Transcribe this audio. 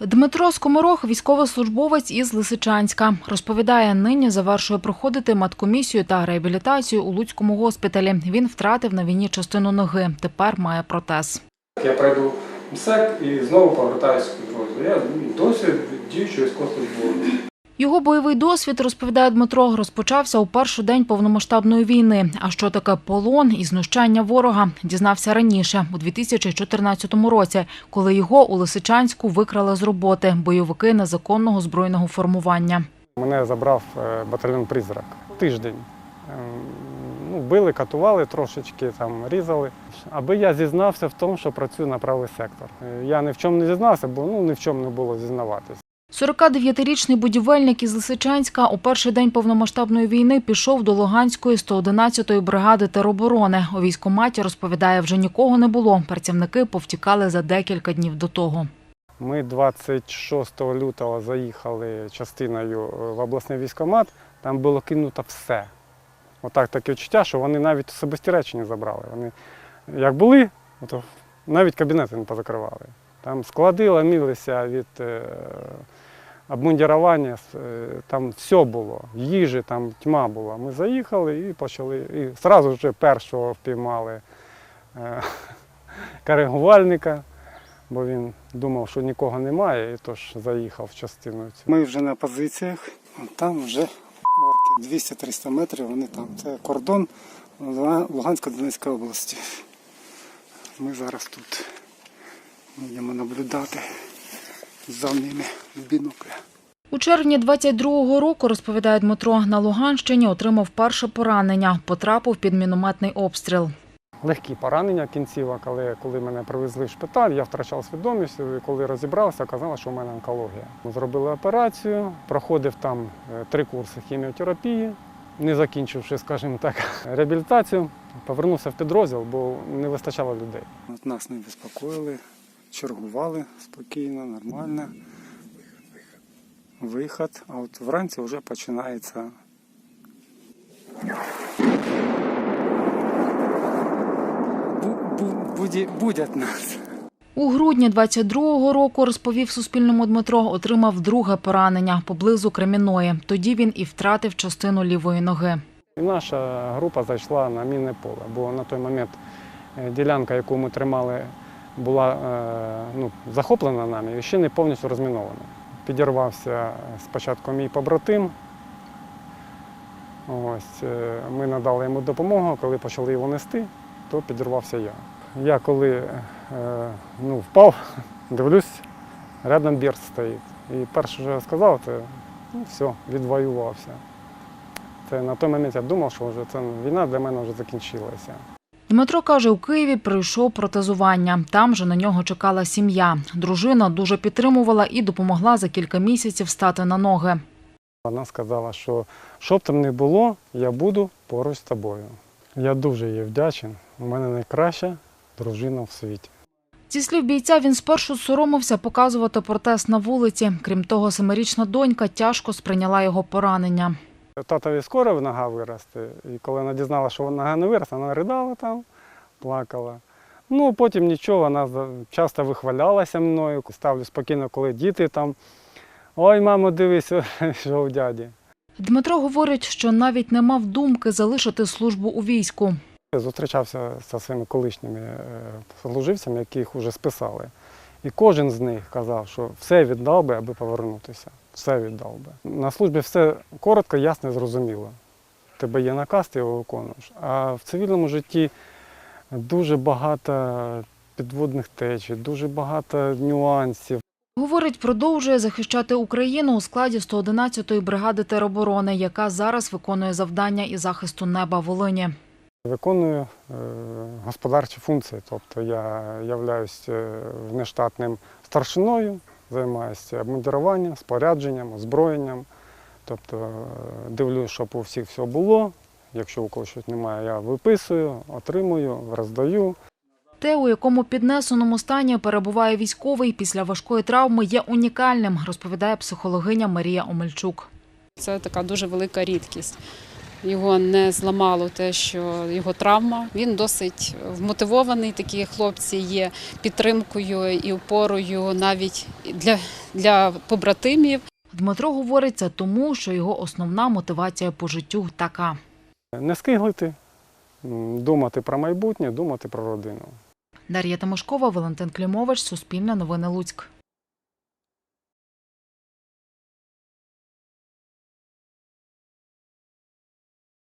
Дмитро Скоморох – військовослужбовець із Лисичанська. Розповідає, нині завершує проходити маткомісію та реабілітацію у Луцькому госпіталі. Він втратив на війні частину ноги. Тепер має протез. Я пройду МСЕК і знову повертаюся підрозділ. Я досі діючий військовослужбовець. Його бойовий досвід, розповідає Дмитро, розпочався у перший день повномасштабної війни. А що таке полон і знущання ворога, дізнався раніше, у 2014 році, коли його у Лисичанську викрали з роботи бойовики незаконного збройного формування. Мене забрав е, батальйон Призрак. Тиждень. Ем, Ну, били, катували трошечки, там різали. Аби я зізнався в тому, що працюю на правий сектор. Е, Я ні в чому не зізнався, бо ну ні в чому не було зізнаватись. 49-річний будівельник із Лисичанська у перший день повномасштабної війни пішов до Луганської 111-ї бригади тероборони. У військкоматі, розповідає, вже нікого не було. Працівники повтікали за декілька днів до того. Ми 26 лютого заїхали частиною е, в обласний військкомат, там було кинуто все. Отак таке відчуття, що вони навіть особисті речі не забрали. Вони як були, то навіть кабінети не позакривали. Там склади ламілися від е, обмундірування, е, там все було, їжі, там тьма була. Ми заїхали і почали. І одразу вже першого впіймали е, коригувальника бо він думав, що нікого немає, і тож заїхав в частину. Ми вже на позиціях, там вже орки 200-300 метрів, вони там. Це кордон Луга- Лугансько-Донецької області. Ми зараз тут будемо наблюдати за ними в бінокля. У червні 22-го року, розповідає Дмитро, на Луганщині отримав перше поранення. Потрапив під мінометний обстріл. Легкі поранення кінцівок, але коли мене привезли в шпиталь, я втрачав свідомість. І коли розібрався, оказалось, що в мене онкологія. Ми зробили операцію, проходив там е, три курси хіміотерапії, не закінчивши, скажімо так, реабілітацію. Повернувся в підрозділ, бо не вистачало людей. От нас не безпокоїли, чергували спокійно, нормально. Виход, а от вранці вже починається. Будять нас. У грудні 22-го року, розповів Суспільному Дмитро, отримав друге поранення поблизу Креміної. Тоді він і втратив частину лівої ноги. Наша група зайшла на мінне поле, бо на той момент е, ділянка, яку ми тримали, була е, ну, захоплена нами і ще не повністю розмінована. Підірвався спочатку мій побратим. Ось, е, ми надали йому допомогу, коли почали його нести, то підірвався я. Я коли е, ну, впав, дивлюсь, рядом бірст стоїть. І перше, що я сказав, це ну, все, відвоювався. Це на той момент я думав, що вже це війна для мене вже закінчилася. Дмитро каже, у Києві пройшов протезування. Там же на нього чекала сім'я. Дружина дуже підтримувала і допомогла за кілька місяців стати на ноги. Вона сказала, що що б там не було, я буду поруч з тобою. Я дуже їй вдячен. У мене найкраща дружина в світі. Зі слів бійця, він спершу соромився показувати протез на вулиці. Крім того, семирічна донька тяжко сприйняла його поранення. Татові скоро нога виросте, і коли вона дізналася, що нога не виросте, вона ридала там, плакала. Ну, потім нічого, вона часто вихвалялася мною. Ставлю спокійно, коли діти там. Ой, мамо, дивись, що у дяді. Дмитро говорить, що навіть не мав думки залишити службу у війську. Зустрічався зі своїми колишніми е, служивцями, яких вже списали. І кожен з них казав, що все віддав би, аби повернутися. Все віддав би. На службі все коротко, ясно і зрозуміло. Тебе є наказ, ти його виконуєш. А в цивільному житті дуже багато підводних течій, дуже багато нюансів. Говорить, продовжує захищати Україну у складі 111-ї бригади тероборони, яка зараз виконує завдання із захисту неба Волині. Виконую е, господарчі функції, тобто я являюсь е, внештатним старшиною, займаюся обмундируванням, спорядженням, озброєнням. Тобто е, дивлюсь, щоб у всіх все було. Якщо у когось щось немає, я виписую, отримую, роздаю. Те, у якому піднесеному стані перебуває військовий після важкої травми, є унікальним, розповідає психологиня Марія Омельчук. Це така дуже велика рідкість. Його не зламало те, що його травма. Він досить вмотивований. Такі хлопці є підтримкою і опорою навіть для, для побратимів. Дмитро говорить це тому, що його основна мотивація по життю така. Не скиглити, думати про майбутнє, думати про родину. Дар'я Тимошкова, Валентин Клімович, Суспільне новини Луцьк.